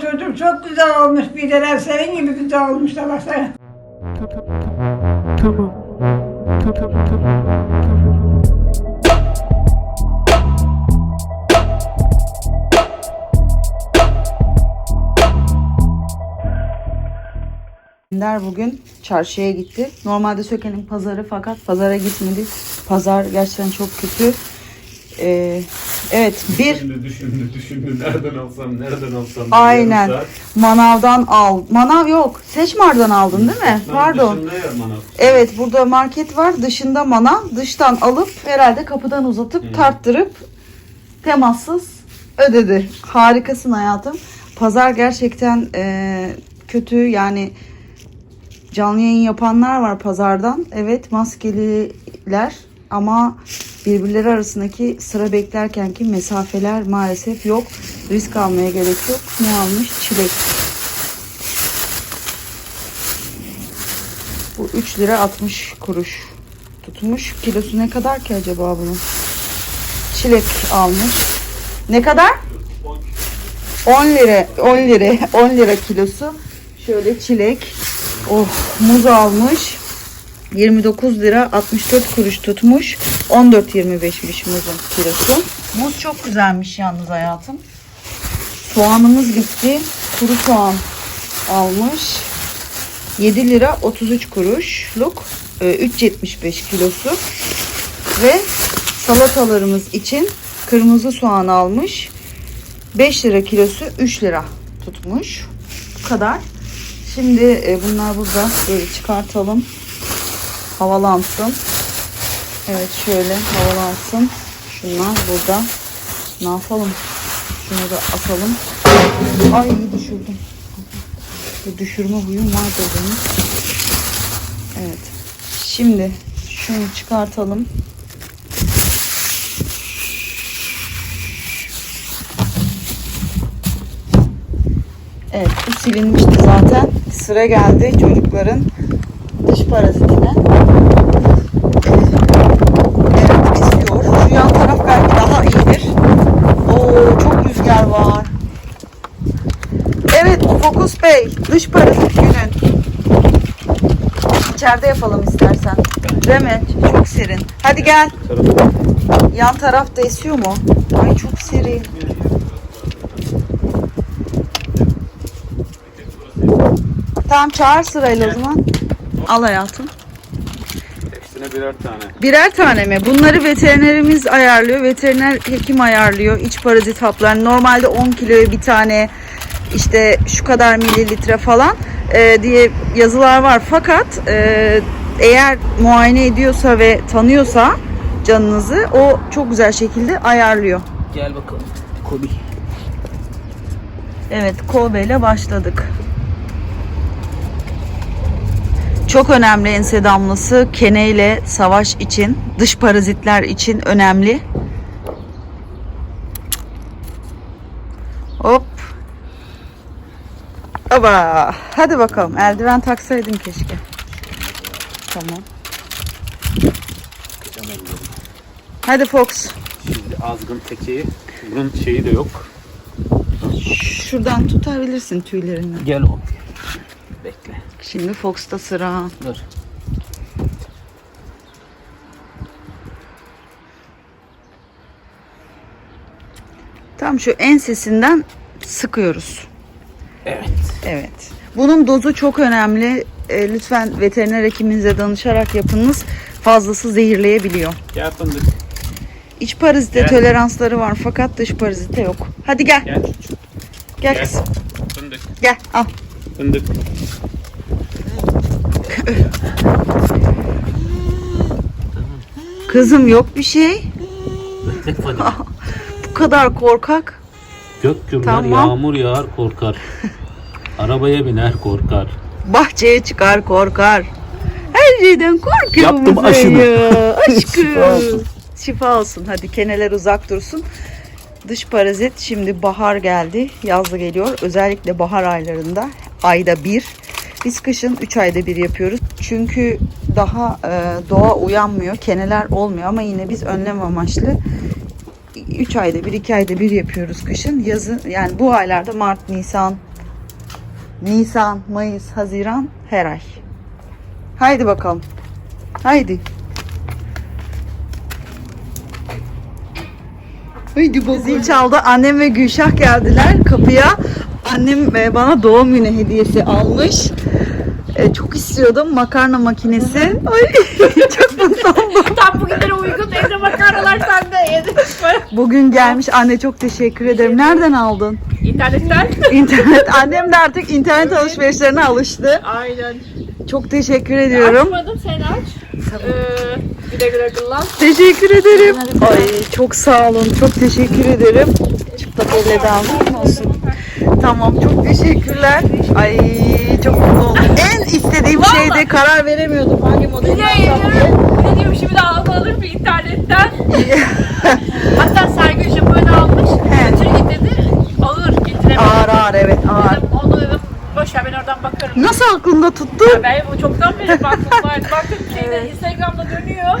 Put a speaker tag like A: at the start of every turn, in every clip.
A: Çocuk çok güzel olmuş bir de senin gibi güzel olmuş da baksana.
B: Tamam. Tamam. Tamam. Tamam.
C: Ender bugün çarşıya gitti. Normalde Söke'nin pazarı fakat pazara gitmedi. Pazar gerçekten çok kötü. Ee, evet bir
D: Düşündü düşündü düşündü nereden alsam nereden alsam. diye
C: aynen
D: yarım saat.
C: manavdan al. Manav yok. Seçmar'dan aldın değil mi?
D: Lan
C: Pardon.
D: dışında ya manav.
C: Evet burada market var. Dışında manav. Dıştan alıp herhalde kapıdan uzatıp tarttırıp temassız ödedi. Harikasın hayatım. Pazar gerçekten e, kötü yani canlı yayın yapanlar var pazardan. Evet maskeliler ama birbirleri arasındaki sıra beklerkenki mesafeler maalesef yok. Risk almaya gerek yok. Ne almış? Çilek. Bu 3 lira 60 kuruş tutmuş. Kilosu ne kadar ki acaba bunun? Çilek almış. Ne kadar? 10 lira, 10 lira, 10 lira kilosu. Şöyle çilek. Oh, muz almış. 29 lira 64 kuruş tutmuş. 14.25'miş muzun kilosu. Muz çok güzelmiş yalnız hayatım. Soğanımız bitti. Kuru soğan almış. 7 lira 33 kuruşluk e, 3.75 kilosu ve salatalarımız için kırmızı soğan almış 5 lira kilosu 3 lira tutmuş bu kadar şimdi e, bunlar burada böyle çıkartalım havalansın evet şöyle havalansın şunlar burada ne yapalım şunu da atalım ay düşürdüm bu düşürme huyum vardır benim. Evet. Şimdi şunu çıkartalım. Evet bu silinmişti zaten. Sıra geldi çocukların dış parazitine. Evet istiyor. Şu yan taraf belki daha iyidir. Oo çok rüzgar var. Evet Bey dış parazit günün. İçeride yapalım istersen. Değil mi? Çok serin. Hadi gel. Yan tarafta esiyor mu? Ay çok serin. Tamam çağır sırayla o zaman. Al hayatım.
D: Hepsine birer tane.
C: Birer tane mi? Bunları veterinerimiz ayarlıyor. Veteriner hekim ayarlıyor. İç parazit haplar. Normalde 10 kiloya bir tane işte şu kadar mililitre falan e, diye yazılar var. Fakat e, eğer muayene ediyorsa ve tanıyorsa canınızı o çok güzel şekilde ayarlıyor.
E: Gel bakalım. Kobi.
C: Evet Kobe ile başladık. Çok önemli ense damlası kene ile savaş için, dış parazitler için önemli. Aba. Hadi bakalım. Eldiven taksaydın keşke. Tamam. Hadi Fox.
D: Şimdi azgın tekeyi. Bunun şeyi de yok.
C: Şuradan tutabilirsin tüylerini.
E: Gel oğlum. Bekle.
C: Şimdi Fox'ta sıra.
E: Dur.
C: Tam şu ensesinden sıkıyoruz.
E: Evet.
C: Evet. Bunun dozu çok önemli. E, lütfen veteriner hekiminize danışarak yapınız. Fazlası zehirleyebiliyor.
D: Gel fındık.
C: İç parazite
D: Gel.
C: toleransları var fakat dış parazite yok. Hadi gel.
D: Gel.
C: Gel
D: Gel.
C: kızım.
D: Fındık.
C: Gel al.
D: Fındık.
C: Kızım yok bir şey. Bu kadar korkak.
E: Gök gürler,
C: Tamam.
E: yağmur yağar korkar. Arabaya biner korkar.
C: Bahçeye çıkar korkar. Her şeyden korkuyor
E: Yaptım
C: musun
E: aşını.
C: ya? Aşkım.
E: Şifa olsun.
C: Şifa olsun. Hadi keneler uzak dursun. Dış parazit şimdi bahar geldi. Yazlı geliyor. Özellikle bahar aylarında ayda bir. Biz kışın 3 ayda bir yapıyoruz. Çünkü daha e, doğa uyanmıyor. Keneler olmuyor ama yine biz önlem amaçlı 3 ayda bir 2 ayda bir yapıyoruz kışın. Yazın yani bu aylarda Mart, Nisan, Nisan, Mayıs, Haziran her ay. Haydi bakalım. Haydi. Haydi bakalım. Zil çaldı. Annem ve Gülşah geldiler kapıya. Annem e, bana doğum günü hediyesi almış. E, çok istiyordum makarna makinesi. Ay çok mutlu oldum.
A: Tam bugünlere uygun evde makarnalar.
C: Bugün gelmiş. Anne çok teşekkür ederim. Nereden aldın?
A: İnternetten.
C: İnternet. Annem de artık internet alışverişlerine alıştı.
A: Aynen.
C: Çok teşekkür ediyorum.
A: Açmadım sen aç. Ee, güle güle kullan.
C: Teşekkür ederim. Ay çok sağ olun. Çok teşekkür ederim. Çıplak elle de aldım olsun. Tamam çok teşekkürler. Ay çok mutlu oldum. En istediğim şeyde karar veremiyordum hangi modeli alsam diye.
A: Şimdi alma alır mı internetten? Hatta Sergül Japon almış.
C: He.
A: Git dedi. Ağır getiremem.
C: Ağır ağır evet ağır.
A: Dedim, onu dedim. Boş ver ben oradan bakarım.
C: Nasıl aklında tuttun?
A: Ben bu çoktan beri baktım. Baktım şeyde Instagram'da dönüyor.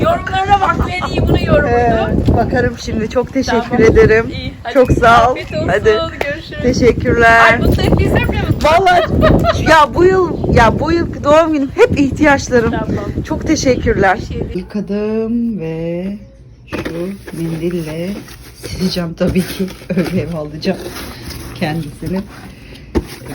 A: Yorumlarına bak en iyi bunu
C: Ee,
A: yorumuydu.
C: bakarım şimdi. Çok teşekkür
A: Tamam.
C: ederim.
A: İyi, hadi.
C: Çok sağ ol. Hadi.
A: Görüşürüz.
C: Teşekkürler.
A: Ay mutlu ettiysem ne mutlu.
C: Vallahi ya bu yıl ya bu yıl doğum günüm hep ihtiyaçlarım.
A: Tamam.
C: Çok teşekkürler.
A: şey.
C: Yıkadım ve şu mendille sileceğim tabii ki. Öyle ev alacağım kendisini.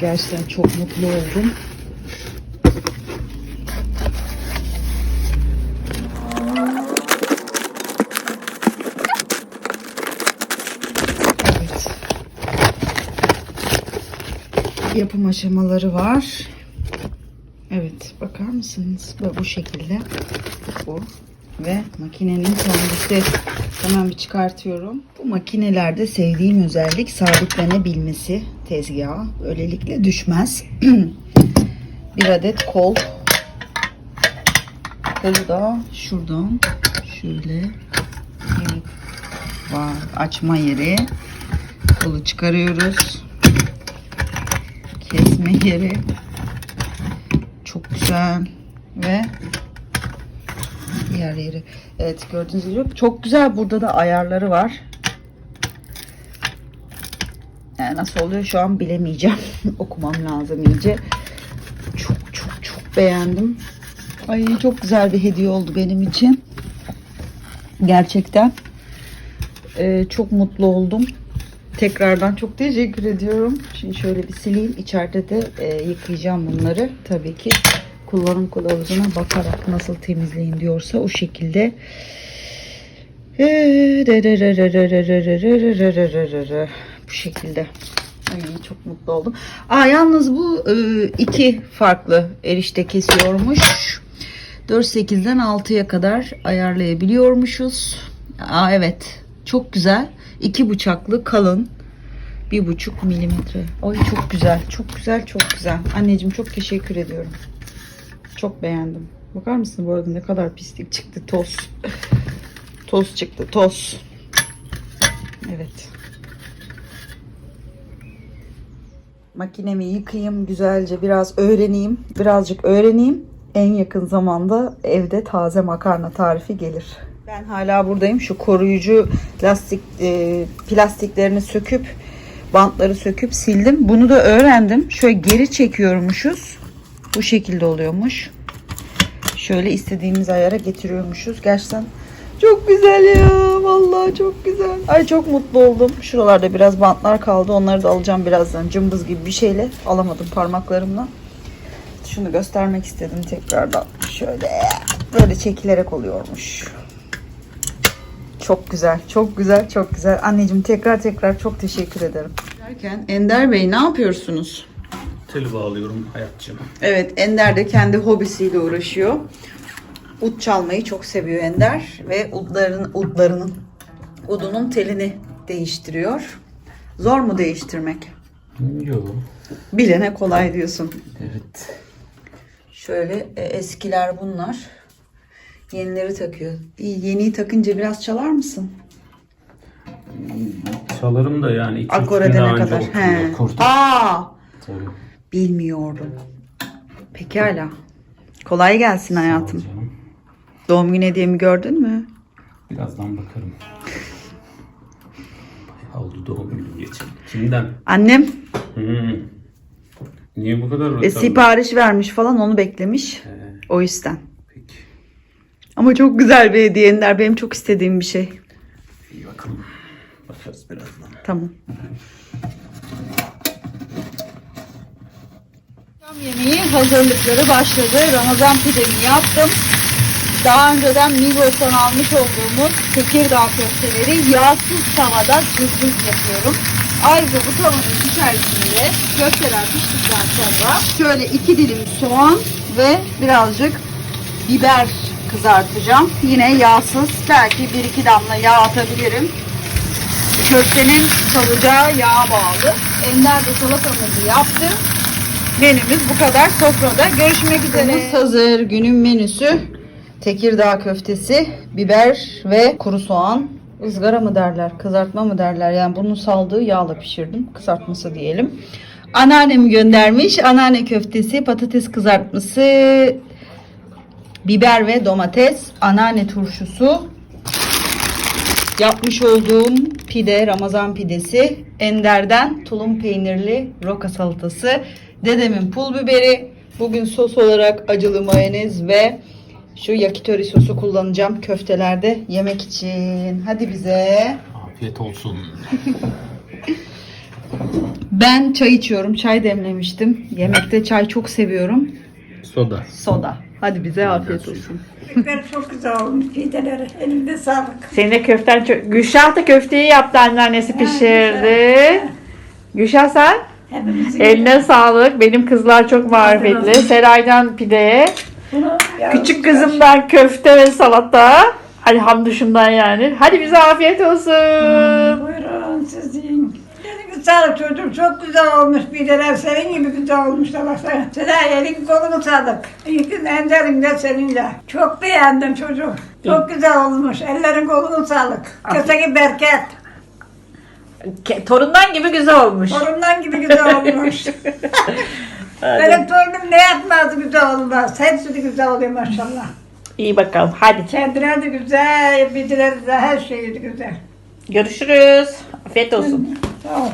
C: Gerçekten çok mutlu oldum. Evet. Yapım aşamaları var. Evet, bakar mısınız? Böyle bu şekilde. Bu ve makinenin kendisi. Hemen bir çıkartıyorum. Bu makinelerde sevdiğim özellik sabitlenebilmesi tezgaha. Böylelikle düşmez. bir adet kol. Kolu da şuradan şöyle var. Açma yeri. Kolu çıkarıyoruz. Kesme yeri. Çok güzel ve diğer yeri. Evet gördüğünüz gibi çok güzel. Burada da ayarları var. Yani nasıl oluyor şu an bilemeyeceğim. Okumam lazım iyice. Çok çok çok beğendim. Ay çok güzel bir hediye oldu benim için. Gerçekten. Ee, çok mutlu oldum. Tekrardan çok teşekkür ediyorum. Şimdi şöyle bir sileyim. İçeride de e, yıkayacağım bunları. Tabii ki kullanım kılavuzuna bakarak nasıl temizleyin diyorsa o şekilde. Bu şekilde. Ay, çok mutlu oldum. Aa, yalnız bu e, iki farklı erişte kesiyormuş. 4.8'den 6'ya kadar ayarlayabiliyormuşuz. Aa, evet. Çok güzel. İki bıçaklı kalın. Bir buçuk milimetre. Ay çok güzel. Çok güzel. Çok güzel. Anneciğim çok teşekkür ediyorum. Çok beğendim. Bakar mısın bu arada ne kadar pislik çıktı. Toz. Toz çıktı. Toz. Evet. Makinemi yıkayayım güzelce biraz öğreneyim. Birazcık öğreneyim. En yakın zamanda evde taze makarna tarifi gelir. Ben hala buradayım. Şu koruyucu lastik e, plastiklerini söküp bantları söküp sildim. Bunu da öğrendim. Şöyle geri çekiyormuşuz. Bu şekilde oluyormuş. Şöyle istediğimiz ayara getiriyormuşuz. Gerçekten çok güzel ya. Vallahi çok güzel. Ay çok mutlu oldum. Şuralarda biraz bantlar kaldı. Onları da alacağım birazdan. Cımbız gibi bir şeyle. Alamadım parmaklarımla. Şunu göstermek istedim tekrardan. Şöyle böyle çekilerek oluyormuş. Çok güzel, çok güzel, çok güzel. Anneciğim tekrar tekrar çok teşekkür ederim. Derken Ender Bey ne yapıyorsunuz?
E: Tel bağlıyorum hayatçım.
C: Evet Ender de kendi hobisiyle uğraşıyor. Ud çalmayı çok seviyor Ender ve udların udlarının udunun telini değiştiriyor. Zor mu değiştirmek?
E: Yok.
C: Bilene kolay diyorsun.
E: Evet.
C: Şöyle e, eskiler bunlar. Yenileri takıyor. İyi, Yeniyi takınca biraz çalar mısın?
E: Çalarım da yani. iki üç
C: Akor
E: güne
C: edene
E: anca
C: kadar. He.
E: Akor-
C: Aa,
E: Tabii.
C: bilmiyordum. Pekala. Kolay gelsin hayatım.
E: Canım.
C: Doğum günü hediyemi gördün mü?
E: Birazdan bakarım. Oldu doğum günü geçen. Kimden?
C: Annem
D: Hmm. Niye bu kadar
C: E, sipariş vermiş falan onu beklemiş.
D: He,
C: O yüzden.
D: peki.
C: Ama çok güzel bir hediye Ender. Benim çok istediğim bir şey.
D: İyi bakalım. Bakarız birazdan.
C: Tamam. Akşam yemeği hazırlıkları başladı. Ramazan pidemi yaptım. Daha önceden Migros'tan almış olduğumuz Tekirdağ köfteleri yağsız tavada cızbız yapıyorum. Ayrıca bu tavanın içerisinde köfteler piştikten sonra şöyle iki dilim soğan ve birazcık biber kızartacağım. Yine yağsız. Belki bir iki damla yağ atabilirim. Köftenin kalacağı yağa bağlı. Ender de salatamızı yaptı. Menümüz bu kadar sofrada. Görüşmek üzere. hazır. Günün menüsü Tekirdağ köftesi, biber ve kuru soğan. Izgara mı derler, kızartma mı derler? Yani bunun saldığı yağla pişirdim. Kızartması diyelim. Anneannem göndermiş. Anneanne köftesi, patates kızartması, biber ve domates, anneanne turşusu, Yapmış olduğum pide, Ramazan pidesi, Ender'den tulum peynirli roka salatası, dedemin pul biberi, bugün sos olarak acılı mayonez ve şu yakitori sosu kullanacağım köftelerde yemek için. Hadi bize.
E: Afiyet olsun.
C: Ben çay içiyorum, çay demlemiştim. Yemekte çay çok seviyorum.
E: Soda.
C: Soda. Hadi bize afiyet olsun.
F: Köfteler çok güzel olmuş. Pideleri elinde sağlık.
A: Senin de köften çok... Gülşah da köfteyi yaptı anneannesi pişirdi. Gülşah sen?
F: Hepimizin
A: Eline sağlık. Benim kızlar çok marifetli. Seray'dan pideye,
F: bunu
A: küçük kızımdan köfte ve salata. Hadi hamduşumdan yani. Hadi bize afiyet olsun.
F: Buyurun sizin. Eliniz sağlık çocuğum. Çok güzel olmuş pideler. Senin gibi güzel olmuşlar baksana. Seday elin kolunu sağlık. İlkin enderin de senin de. Çok beğendim çocuğum. Çok güzel olmuş. Ellerin kolunu sağlık. Köteki bereket.
A: Torundan gibi güzel olmuş.
F: Torundan gibi güzel olmuş. Benim torunum ne yapmazdı güzel olmaz. Hepsi de güzel oluyor maşallah.
A: İyi bakalım. Hadi.
F: Kendileri de güzel, pideleri de her şeyi de güzel.
A: Görüşürüz. Afiyet olsun.
F: Ol.